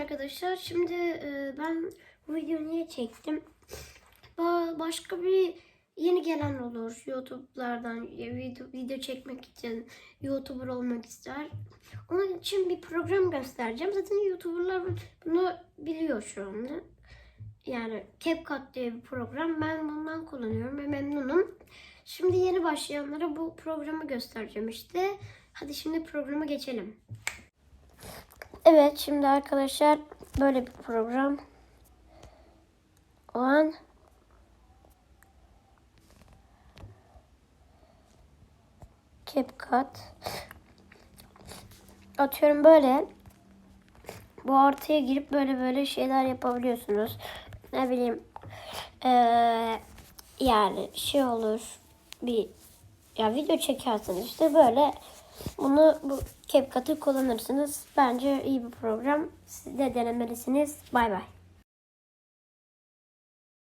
Arkadaşlar şimdi e, ben bu videoyu niye çektim? Ba- Başka bir yeni gelen olur YouTube'lardan ya video, video çekmek için YouTuber olmak ister. Onun için bir program göstereceğim. Zaten YouTuber'lar bunu biliyor şu anda. Yani CapCut diye bir program. Ben bundan kullanıyorum ve memnunum. Şimdi yeni başlayanlara bu programı göstereceğim işte. Hadi şimdi programa geçelim. Evet şimdi arkadaşlar böyle bir program. O an CapCut atıyorum böyle bu artıya girip böyle böyle şeyler yapabiliyorsunuz. Ne bileyim eee, yani şey olur bir ya video çekerseniz işte böyle bunu bu CapCut'ı kullanırsınız. Bence iyi bir program. Siz de denemelisiniz. Bay bay.